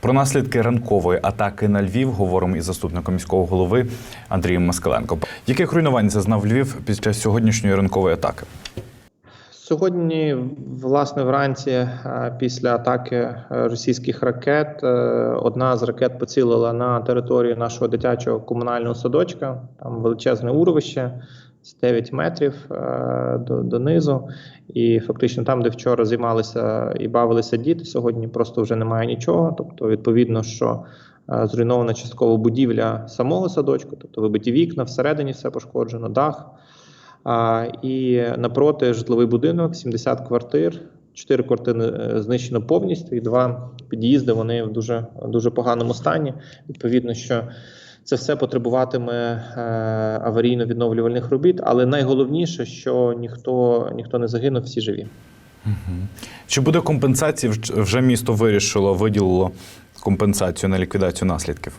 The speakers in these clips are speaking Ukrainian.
Про наслідки ранкової атаки на Львів говоримо із заступником міського голови Андрієм Маскаленко. Яких руйнувань зазнав Львів після сьогоднішньої ранкової атаки? Сьогодні, власне, вранці, е, після атаки е, російських ракет, е, одна з ракет поцілила на територію нашого дитячого комунального садочка. Там величезне урвище, з 9 метрів е, до, донизу. І фактично там, де вчора займалися і бавилися діти, сьогодні просто вже немає нічого. Тобто, відповідно, що е, зруйнована частково будівля самого садочку, тобто вибиті вікна, всередині все пошкоджено, дах. А, і напроти житловий будинок, 70 квартир. Чотири квартири е, знищено повністю, і два під'їзди вони в дуже, дуже поганому стані. Відповідно, що це все потребуватиме е, аварійно-відновлювальних робіт. Але найголовніше, що ніхто, ніхто не загинув, всі живі. Чи буде компенсація? Вже місто вирішило, виділило компенсацію на ліквідацію наслідків?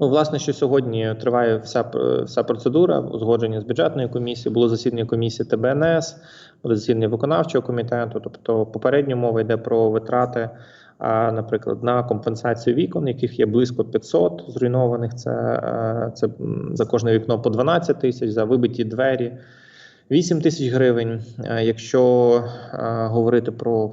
Ну, власне, що сьогодні триває вся, вся процедура узгодження з бюджетною комісією, було засідання комісії ТБНС, буде засідання виконавчого комітету. Тобто, попередньо мова йде про витрати, наприклад, на компенсацію вікон, яких є близько 500 зруйнованих. Це, е, це за кожне вікно по 12 тисяч, за вибиті двері. 8 тисяч гривень. Е, Якщо е, говорити про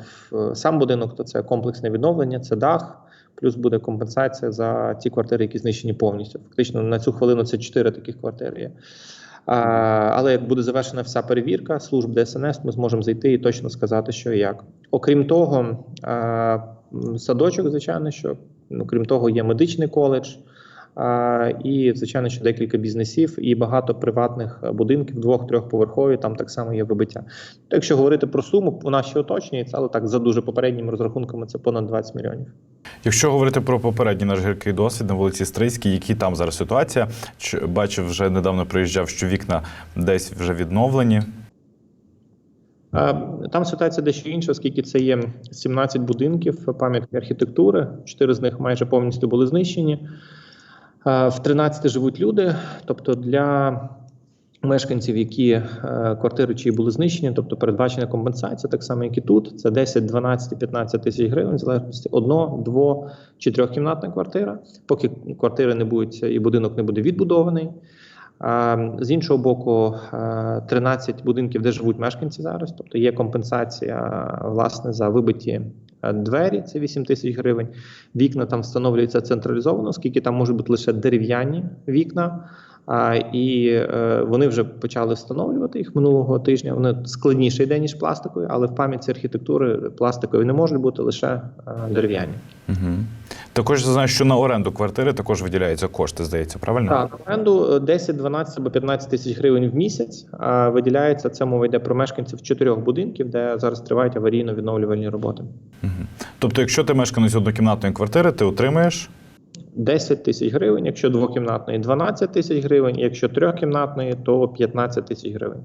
сам будинок, то це комплексне відновлення, це дах, плюс буде компенсація за ті квартири, які знищені повністю. Фактично на цю хвилину це 4 таких квартири є. А, але як буде завершена вся перевірка служб ДСНС, ми зможемо зайти і точно сказати, що і як. Окрім того, а, садочок, звичайно, що ну, крім того, є медичний коледж. І звичайно, що декілька бізнесів і багато приватних будинків, двох-трьохповерхові, там так само є вибиття. Якщо говорити про суму, вона ще уточнюється, але так за дуже попередніми розрахунками це понад 20 мільйонів. Якщо говорити про попередній наш гіркий досвід на вулиці Стрийській, які там зараз ситуація? Чи- Бачив, вже недавно приїжджав, що вікна десь вже відновлені. Е, Там ситуація дещо інша, оскільки це є 17 будинків пам'ятки архітектури. Чотири з них майже повністю були знищені. Е, В 13 живуть люди. Тобто для мешканців, які е, квартири чиї були знищені, тобто передбачена компенсація, так само, як і тут. Це 10, 12, 15 тисяч гривень, в залежності одно, дво чи трьохкімнатна квартира. Поки квартири не будуть і будинок не буде відбудований. З іншого боку, е, 13 будинків, де живуть мешканці зараз, тобто є компенсація власне за вибиті е, двері, це 8 тисяч гривень. Вікна там встановлюються централізовано, оскільки там можуть бути лише дерев'яні вікна. А, і е, вони вже почали встановлювати їх минулого тижня. Вони складніше йде, ніж пластикові, але в пам'ятці архітектури пластикові не можуть бути лише е, дерев'яні. Угу. Також я знаю, що на оренду квартири також виділяються кошти, здається, правильно? Так, на оренду е, 10, 12 або 15 тисяч гривень в місяць а, виділяється. Це мова йде про мешканців чотирьох будинків, де зараз тривають аварійно-відновлювальні роботи. Угу. Тобто, якщо ти мешканець однокімнатної квартири, ти отримаєш 10 тисяч гривень, якщо двокімнатної 12 тисяч гривень, якщо трьохкімнатної, то 15 тисяч гривень.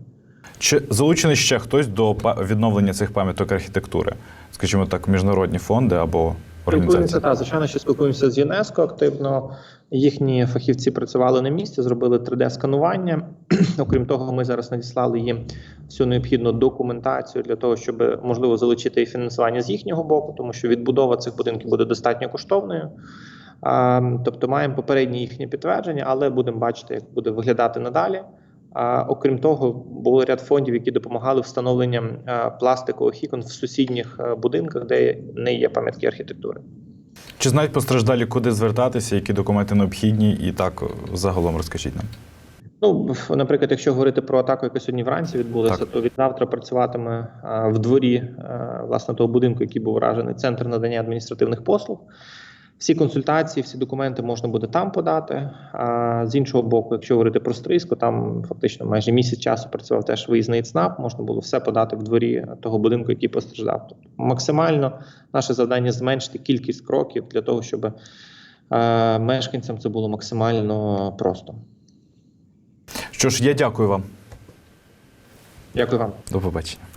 Чи залучений ще хтось до відновлення цих пам'яток архітектури? Скажімо так, міжнародні фонди або організації? та звичайно, що спілкуємося з ЮНЕСКО активно. Їхні фахівці працювали на місці, зробили 3D-сканування. Окрім того, ми зараз надіслали їм всю необхідну документацію для того, щоб можливо залучити і фінансування з їхнього боку, тому що відбудова цих будинків буде достатньо коштовною. Тобто маємо попередні їхні підтвердження, але будемо бачити, як буде виглядати надалі. Окрім того, було ряд фондів, які допомагали встановленням пластикових вікон в сусідніх будинках, де не є пам'ятки архітектури. Чи знають постраждалі, куди звертатися, які документи необхідні, і так загалом розкажіть нам. Ну, наприклад, якщо говорити про атаку, яка сьогодні вранці відбулася, Так. то від завтра працюватиме а, в дворі власне того будинку, який був вражений, центр надання адміністративних послуг. Всі консультації, всі документи можна буде там подати. А з іншого боку, якщо говорити про Стрийську, там фактично майже місяць часу працював теж виїзний ЦНАП, можна було все подати в дворі того будинку, який постраждав. Тобто максимально наше завдання зменшити кількість кроків для того, щоб е, мешканцям це було максимально просто. Що ж, я дякую вам. Дякую вам. До побачення.